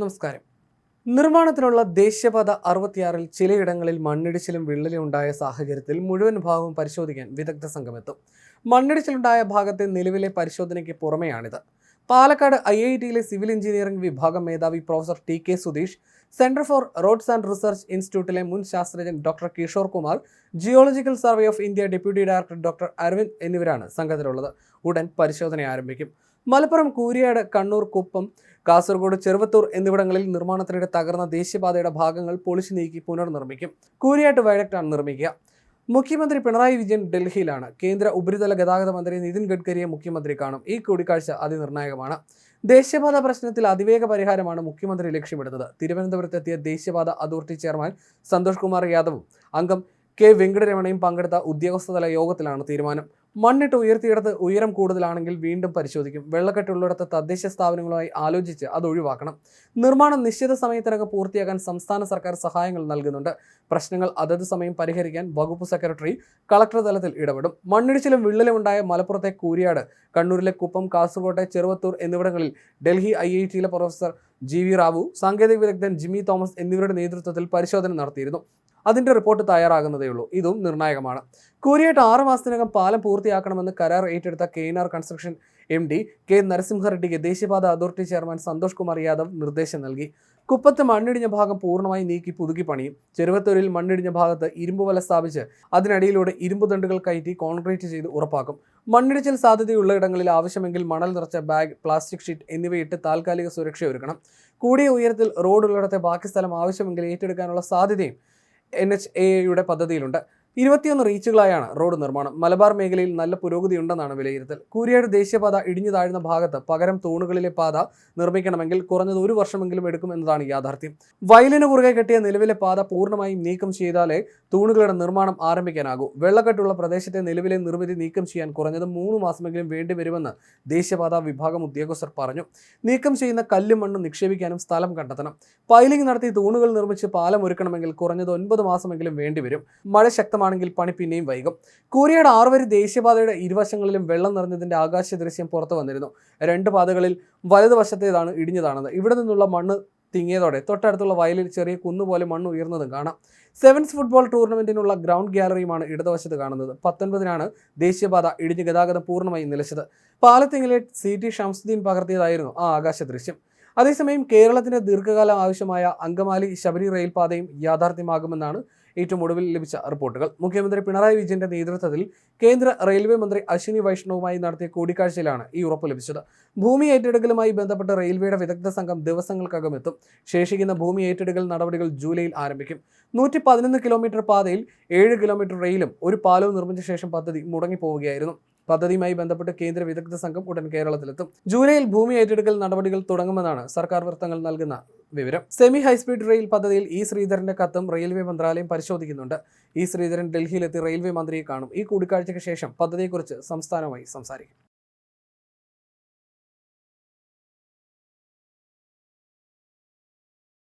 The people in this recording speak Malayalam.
നമസ്കാരം. നിർമ്മാണത്തിനുള്ള ദേശീയപാത അറുപത്തിയാറിൽ ചിലയിടങ്ങളിൽ മണ്ണിടിച്ചിലും വിള്ളലും ഉണ്ടായ സാഹചര്യത്തിൽ മുഴുവൻ ഭാഗവും പരിശോധിക്കാൻ വിദഗ്ധ സംഘമെത്തും. മണ്ണിടിച്ചിലുണ്ടായ ഭാഗത്തെ നിലവിലെ പരിശോധനയ്ക്ക് പുറമെയാണിത്. പാലക്കാട് ഐ ഐ ടിയിലെ സിവിൽ എഞ്ചിനീയറിംഗ് വിഭാഗം മേധാവി professor T K Sudheesh centre for roads and research ഇൻസ്റ്റിറ്റ്യൂട്ടിലെ മുൻ ശാസ്ത്രജ്ഞൻ doctor Kishore Kumar geological survey of India deputy director doctor Aravind എന്നിവരാണ് സംഘത്തിലുള്ളത്. ഉടൻ പരിശോധന ആരംഭിക്കും. മലപ്പുറം കൂരിയാട് കണ്ണൂർ കുപ്പം കാസർഗോഡ് ചെറുവത്തൂർ എന്നിവിടങ്ങളിൽ നിർമ്മാണത്തിനിടെ തകർന്ന ദേശീയപാതയുടെ ഭാഗങ്ങൾ പൊളിച്ചു നീക്കി പുനർനിർമ്മിക്കും. കൂരിയാട്ട് വയഡക്റ്റാണ് നിർമ്മിക്കുക. മുഖ്യമന്ത്രി പിണറായി വിജയൻ ഡൽഹിയിലാണ്. കേന്ദ്ര ഉപരിതല ഗതാഗത മന്ത്രി നിതിൻ ഗഡ്കരിയെ മുഖ്യമന്ത്രി കാണും. ഈ കൂടിക്കാഴ്ച അതിനിർണായകമാണ്. ദേശീയപാത പ്രശ്നത്തിൽ അതിവേഗ പരിഹാരമാണ് മുഖ്യമന്ത്രി ലക്ഷ്യമിടുന്നത്. തിരുവനന്തപുരത്തെത്തിയ ദേശീയപാത അതോറിറ്റി ചെയർമാൻ സന്തോഷ് കുമാർ യാദവും അംഗം കെ വെങ്കടരമണയും പങ്കെടുത്ത ഉദ്യോഗസ്ഥതല യോഗത്തിലാണ് തീരുമാനം. മണ്ണിട്ട് ഉയർത്തിയിടത്ത് ഉയരം കൂടുതലാണെങ്കിൽ വീണ്ടും പരിശോധിക്കും. വെള്ളക്കെട്ടുള്ളിടത്ത് തദ്ദേശ സ്ഥാപനങ്ങളുമായി ആലോചിച്ച് അത് ഒഴിവാക്കണം. നിർമ്മാണം നിശ്ചിത സമയത്തിനകം പൂർത്തിയാക്കാൻ സംസ്ഥാന സർക്കാർ സഹായങ്ങൾ നൽകുന്നുണ്ട്. പ്രശ്നങ്ങൾ അതത് സമയം പരിഹരിക്കാൻ വകുപ്പ് സെക്രട്ടറി കളക്ടർ തലത്തിൽ ഇടപെടും. മണ്ണിടിച്ചിലും വിള്ളലും ഉണ്ടായ മലപ്പുറത്തെ കൂരിയാട് കണ്ണൂരിലെ കുപ്പം കാസർകോട്ടെ ചെറുവത്തൂർ എന്നിവിടങ്ങളിൽ ഡൽഹി ഐ ഐ ടിയിലെ പ്രൊഫസർ ജി വി റാവു സാങ്കേതിക വിദഗ്ധൻ ജിമ്മി തോമസ് എന്നിവരുടെ നേതൃത്വത്തിൽ പരിശോധന നടത്തിയിരുന്നു. അതിന്റെ റിപ്പോർട്ട് തയ്യാറാകുന്നതേ ഉള്ളൂ. ഇതും നിർണായകമാണ്. കൂരിയായിട്ട് ആറ് മാസത്തിനകം പാലം പൂർത്തിയാക്കണമെന്ന് കരാർ ഏറ്റെടുത്ത K N R construction M D K നരസിംഹറെഡ്ഡിക്ക് ദേശീയപാത അതോറിറ്റി ചെയർമാൻ സന്തോഷ് കുമാർ യാദവ് നിർദ്ദേശം നൽകി. കുപ്പത്ത് മണ്ണിടിഞ്ഞ ഭാഗം പൂർണമായി നീക്കി പുതുക്കി പണിയും. ചെറുവത്തൂരിൽ മണ്ണിടിഞ്ഞ ഭാഗത്ത് ഇരുമ്പ് വല സ്ഥാപിച്ച് അതിനടിയിലൂടെ ഇരുമ്പ് ദണ്ടുകൾ കയറ്റി കോൺക്രീറ്റ് ചെയ്ത് ഉറപ്പാക്കും. മണ്ണിടിച്ചിൽ സാധ്യതയുള്ള ഇടങ്ങളിൽ ആവശ്യമെങ്കിൽ മണൽ നിറച്ച ബാഗ് പ്ലാസ്റ്റിക് ഷീറ്റ് എന്നിവയിട്ട് താൽക്കാലിക സുരക്ഷയൊരുക്കണം കൂടിയ ഉയരത്തിൽ റോഡുള്ളിടത്തെ ബാക്കി സ്ഥലം ആവശ്യമെങ്കിൽ ഏറ്റെടുക്കാനുള്ള സാധ്യതയും എൻ എച്ച് എ യുടെ പദ്ധതിയിലുണ്ട്. ഇരുപത്തിയൊന്ന് റീച്ചുകളായാണ് റോഡ് നിർമ്മാണം. മലബാർ മേഖലയിൽ നല്ല പുരോഗതി ഉണ്ടെന്നാണ് വിലയിരുത്തൽ. കൂരിയാട് ദേശീയപാത ഇടിഞ്ഞു താഴ്ന്ന ഭാഗത്ത് പകരം തൂണുകളിലെ പാത നിർമ്മിക്കണമെങ്കിൽ കുറഞ്ഞത് ഒരു വർഷമെങ്കിലും എടുക്കും എന്നതാണ് യാഥാർത്ഥ്യം. വയലിന് കുറുകെ കെട്ടിയ നിലവിലെ പാത പൂർണമായും നീക്കം ചെയ്താലേ തൂണുകളുടെ നിർമ്മാണം ആരംഭിക്കാനാകൂ. വെള്ളക്കെട്ടുള്ള പ്രദേശത്തെ നിലവിലെ നിർമ്മിതി നീക്കം ചെയ്യാൻ കുറഞ്ഞത് മൂന്ന് മാസമെങ്കിലും വേണ്ടിവരുമെന്ന് ദേശീയപാത വിഭാഗം ഉദ്യോഗസ്ഥർ പറഞ്ഞു. നീക്കം ചെയ്യുന്ന കല്ലും മണ്ണും നിക്ഷേപിക്കാനും സ്ഥലം കണ്ടെത്തണം. പൈലിംഗ് നടത്തി തൂണുകൾ നിർമ്മിച്ച് പാലം ഒരുക്കണമെങ്കിൽ കുറഞ്ഞത് ഒൻപത് മാസമെങ്കിലും വേണ്ടിവരും മഴ ശക്തമാണെങ്കിൽ പണി പിന്നെയും വൈകും. കൂരിയാട് ആറുവരി ദേശീയപാതയുടെ ഇരുവശങ്ങളിലും വെള്ളം നിറഞ്ഞതിന്റെ ആകാശ ദൃശ്യം പുറത്തു വന്നിരുന്നു. രണ്ട് പാതകളിൽ വലതുവശത്തേതാണ് ഇടിഞ്ഞതാണെന്ന് ഇവിടെ നിന്നുള്ള മണ്ണ് തിങ്ങിയതോടെ തൊട്ടടുത്തുള്ള വയലിൽ ചെറിയ കുന്നുപോലെ മണ്ണ് ഉയർന്നതും കാണാം. സെവൻസ് ഫുട്ബോൾ ടൂർണമെന്റിനുള്ള ഗ്രൗണ്ട് ഗ്യാലറിയുമാണ് ഇടതുവശത്ത് കാണുന്നത്. പത്തൊൻപതിനാണ് ദേശീയപാത ഇടിഞ്ഞ് ഗതാഗതം പൂർണമായി നിലച്ചത്. പാലത്തിങ്ങിലെ സി ടി ഷംസുദ്ദീൻ പകർത്തിയതായിരുന്നു ആ ആകാശ ദൃശ്യം. അതേസമയം കേരളത്തിന്റെ ദീർഘകാല ആവശ്യമായ അങ്കമാലി ശബരി റെയിൽപാതയും യാഥാർത്ഥ്യമാകുമെന്നാണ് ഏറ്റവും ഒടുവിൽ ലഭിച്ച റിപ്പോർട്ടുകൾ. മുഖ്യമന്ത്രി പിണറായി വിജയന്റെ നേതൃത്വത്തിൽ കേന്ദ്ര റെയിൽവേ മന്ത്രി അശ്വിനി വൈഷ്ണവുമായി നടത്തിയ കൂടിക്കാഴ്ചയിലാണ് ഈ ഉറപ്പ് ലഭിച്ചത്. ഭൂമി ഏറ്റെടുക്കലുമായി ബന്ധപ്പെട്ട് റെയിൽവേയുടെ വിദഗ്ധ സംഘം ദിവസങ്ങൾക്കകം എത്തും ശേഷിക്കുന്ന ഭൂമി ഏറ്റെടുക്കൽ നടപടികൾ ജൂലൈയിൽ ആരംഭിക്കും. നൂറ്റി പതിനൊന്ന് കിലോമീറ്റർ പാതയിൽ ഏഴ് കിലോമീറ്റർ റെയിലും ഒരു പാലവും നിർമ്മിച്ച ശേഷം പദ്ധതി മുടങ്ങിപ്പോവുകയായിരുന്നു. പദ്ധതിയുമായി ബന്ധപ്പെട്ട് കേന്ദ്ര വിദഗ്ധ സംഘം ഉടൻ കേരളത്തിലെത്തും. ജൂലൈയിൽ ഭൂമി ഏറ്റെടുക്കൽ നടപടികൾ തുടങ്ങുമെന്നാണ് സർക്കാർ വൃത്തങ്ങൾ നൽകുന്ന വിവരം. സെമി ഹൈസ്പീഡ് റെയിൽ പദ്ധതിയിൽ ഇ ശ്രീധരന്റെ കത്തും റെയിൽവേ മന്ത്രാലയം പരിശോധിക്കുന്നുണ്ട്. ഇ ശ്രീധരൻ ഡൽഹിയിലെത്തി റെയിൽവേ മന്ത്രിയെ കാണും. ഈ കൂടിക്കാഴ്ചയ്ക്ക് ശേഷം പദ്ധതിയെക്കുറിച്ച് സംസ്ഥാനവുമായി സംസാരിക്കും.